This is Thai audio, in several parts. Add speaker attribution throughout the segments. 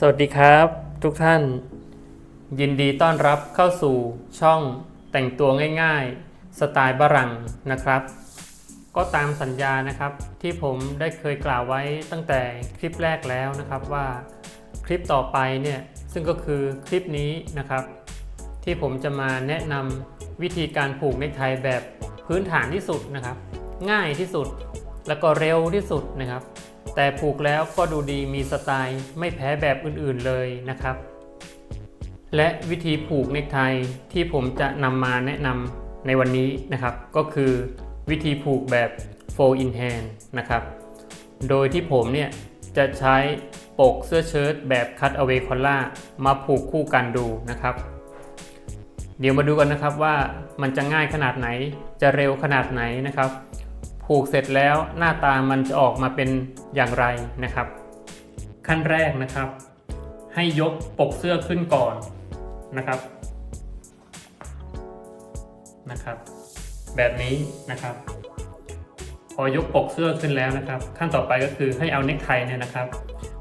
Speaker 1: สวัสดีครับ ทุกท่าน ยินดีต้อนรับเข้าสู่ช่องแต่งตัวง่ายๆ สไตล์บรังนะครับ ก็ตามสัญญานะครับที่ผมได้เคยกล่าวไว้ตั้งแต่คลิปแรกแล้วนะครับว่าคลิปต่อไปเนี่ยซึ่งก็คือคลิปนี้นะครับ ที่ผมจะมาแนะนำวิธีการผูกเนคไทแบบพื้นฐานที่สุดนะครับ ง่ายที่สุดแล้วก็เร็วที่สุดนะครับ แต่ผูกแล้วก็ดูดีมีสไตล์ไม่แพ้แบบอื่นๆเลยนะครับ และวิธีผูกเนคไทที่ผมจะนำมาแนะนำในวันนี้นะครับ ก็คือวิธีผูกแบบ fold in hand นะครับ โดยที่ผมเนี่ยจะใช้ปกเสื้อเชิ้ตแบบ cut away collar มาผูกคู่กันดูนะครับ เดี๋ยวมาดูกันนะครับว่ามันจะง่ายขนาดไหนจะเร็วขนาดไหนนะครับ ผูกเสร็จแล้วหน้าตามันจะออกมาเป็นอย่างไรนะครับ ขั้นแรกนะครับ ให้ยกปกเสื้อขึ้นก่อนนะครับนะครับ แบบนี้นะครับ พอยกปกเสื้อขึ้นแล้วนะครับ ขั้นต่อไปก็คือให้เอาเนคไทเนี่ยนะครับ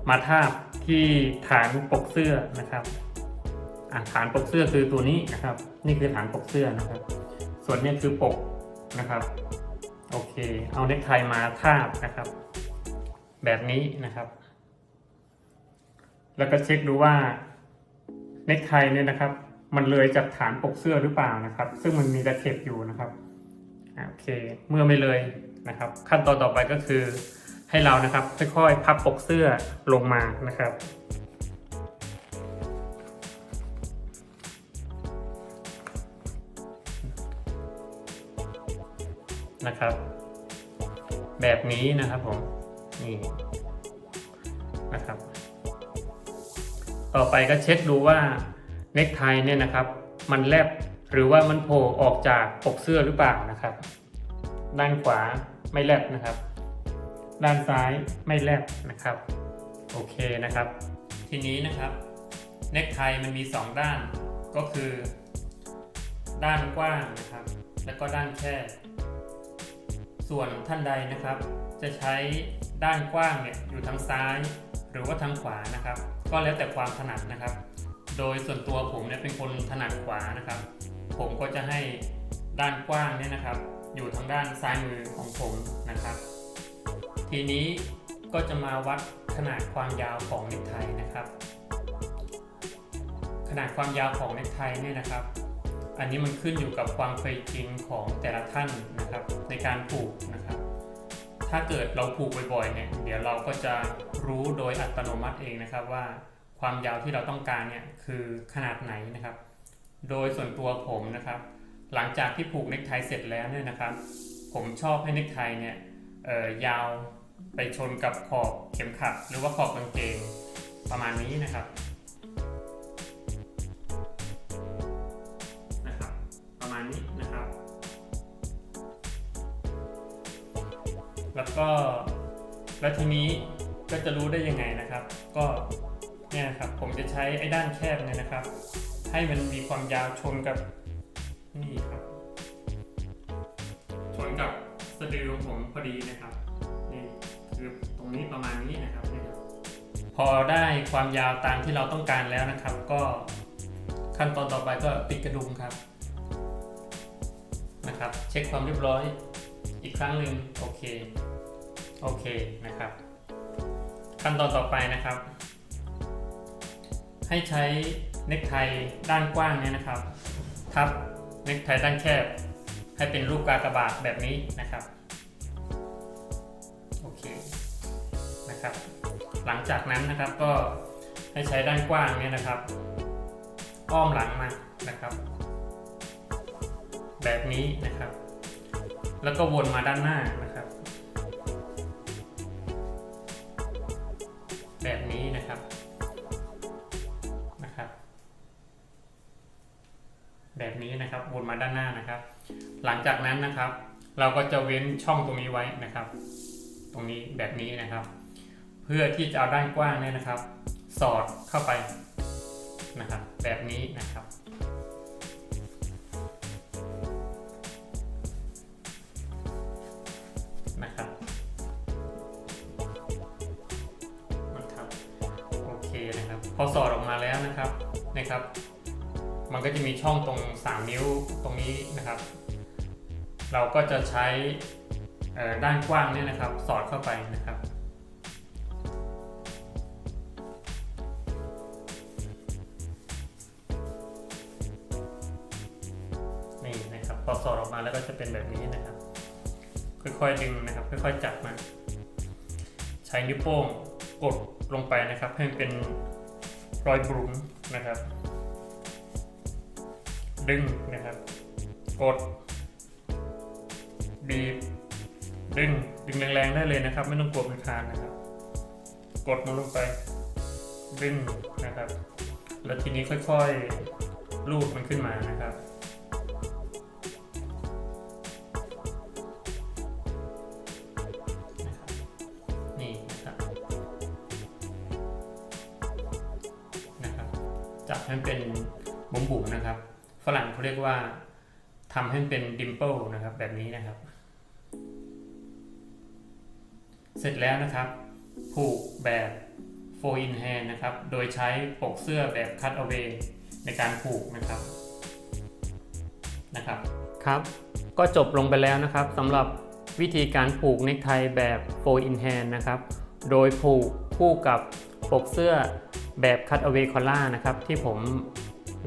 Speaker 1: มาทาบที่ฐานปกเสื้อนะครับฐานปกเสื้อคือตัวนี้นะครับ นี่คือฐานปกเสื้อนะครับ ส่วนนี้คือปกนะครับ โอเค เอาเนคไทมาทาบนะครับ แบบนี้นะครับ แล้วก็เช็คดูว่าเนคไทเนี่ยนะครับ มันเลยจากฐานปกเสื้อหรือเปล่านะครับ ซึ่งมันมีตะเข็บอยู่นะครับโอเค เมื่อไม่เลยนะครับ ขั้นตอนต่อไปก็คือให้เรานะครับค่อยๆพับปกเสื้อลงมานะครับ นะครับ แบบนี้นะครับผมนี่นะครับ ต่อไปก็เช็คดูว่าเนคไทเนี่ยนะครับ มันแลบหรือว่ามันโผล่ออกจากปกเสื้อหรือเปล่านะครับ ด้านขวาไม่แลบนะครับ ด้านซ้ายไม่แลบนะครับ โอเคนะครับ ทีนี้นะครับเนคไทมันมี 2 ด้านก็คือ ด้านกว้างนะครับ แล้วก็ด้านแคบ ส่วนท่านใดนะครับ จะใช้ด้านกว้างเนี่ยอยู่ทางซ้าย หรือว่าทางขวานะครับ ก็แล้วแต่ความถนัดนะครับ โดยส่วนตัวผมเนี่ยเป็นคนถนัดขวานะครับ ผมก็จะให้ด้านกว้างเนี่ยนะครับ อยู่ทางด้านซ้ายมือของผมนะครับ ทีนี้ก็จะมาวัดขนาดความยาวของเนคไทนะครับ ขนาดความยาวของเนคไทเนี่ยนะครับ อันนี้มันขึ้นอยู่กับความเคยชินของแต่ละท่านนะครับ ในการผูกนะครับ ถ้าเกิดเราผูกบ่อยๆเนี่ยเดี๋ยวเราก็จะรู้โดยอัตโนมัติเองนะครับว่าความยาวที่เราต้องการเนี่ยคือขนาดไหนนะครับ โดยส่วนตัวผมนะครับ หลังจากที่ผูกเนคไทเสร็จแล้วเนี่ยนะครับ ผมชอบให้เนคไทเนี่ยยาวไปชนกับขอบเข็มขัดหรือว่าขอบกางเกงประมาณนี้นะครับ แล้วก็แล้วทีนี้ก็จะรู้ได้ยังไงนะครับ ก็เนี่ยครับผมจะใช้ไอ้ด้านแคบเนี่ยนะครับ ให้มันมีความยาวชนกับนี่ครับชนกับสะดือของผมพอดีนะครับนี่คือตรงนี้ประมาณนี้นะครับ พอได้ความยาวตามที่เราต้องการแล้วนะครับ ก็ขั้นตอนต่อไปก็ติดกระดุมครับนะครับ เช็คความเรียบร้อย อีกครั้งหนึ่งโอเค โอเคนะครับ ขั้นตอนต่อไปนะครับ ให้ใช้เนคไทด้านกว้างเนี่ยนะครับ ทับเนคไทด้านแคบ ให้เป็นรูปกากบาทแบบนี้นะครับ โอเคนะครับ หลังจากนั้นนะครับก็ให้ใช้ด้านกว้างเนี่ยนะครับ อ้อมหลังมานะครับ แบบนี้นะครับ แล้วก็วนมาด้านหน้านะครับ แบบนี้นะครับนะครับ แบบนี้นะครับวนมาด้านหน้านะครับ หลังจากนั้นนะครับ เราก็จะเว้นช่องตรงนี้ไว้นะครับ ตรงนี้แบบนี้นะครับ เพื่อที่จะเอาด้านกว้างเนี่ยนะครับ สอดเข้าไปนะครับ แบบนี้นะครับนะครับ พอสอดออกมาแล้วนะครับนะครับ มันก็จะมีช่องตรง 3 นิ้วตรงนี้นะครับ เราก็จะใช้ด้านกว้างเนี่ยนะครับ สอดเข้าไปนะครับนี่นะครับพอสอดออกมาแล้วก็จะเป็นแบบนี้นะครับ ค่อยๆดึงนะครับ ค่อยๆจับมา ใช้นิ้วโป้งกดลงไปนะครับให้มันเป็น รอยบุ๋มนะครับ ดึงนะครับ กด บีบ ดึง ดึงแรงๆได้เลยนะครับ ไม่ต้องกลัวมันคานนะครับ กดมันลงไป ดึงนะครับ แล้วทีนี้ค่อยๆ ลูบมันขึ้นมานะครับ จับให้มันเป็นบุ๋มๆนะครับ ฝรั่งเขาเรียกว่าทำให้มันเป็นดิมเปิลนะครับ แบบนี้นะครับ เสร็จแล้วนะครับผูกแบบ4 in hand นะครับ โดยใช้ปกเสื้อแบบ cut away ในการผูกนะครับนะครับ ครับ ก็จบลงไปแล้วนะครับสำหรับวิธีการผูกเนคไทแบบ4 in hand นะครับ โดยผูกคู่กับปกเสื้อ แบบ cut away collar นะครับที่ผม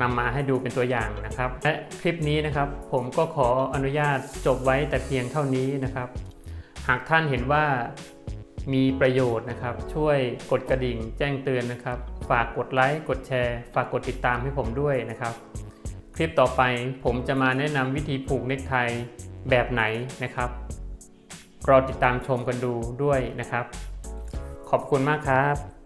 Speaker 1: นำมาให้ดูเป็นตัวอย่างนะครับ และคลิปนี้นะครับผมก็ขออนุญาตจบไว้แต่เพียงเท่านี้นะครับ หากท่านเห็นว่ามีประโยชน์นะครับ ช่วยกดกระดิ่งแจ้งเตือนนะครับ ฝากกดไลค์กดแชร์ ฝากกดติดตามให้ผมด้วยนะครับ คลิปต่อไปผมจะมาแนะนำวิธีผูกเนคไทแบบไหนนะครับรอติดตามชมกันดูด้วยนะครับ ขอบคุณมากครับ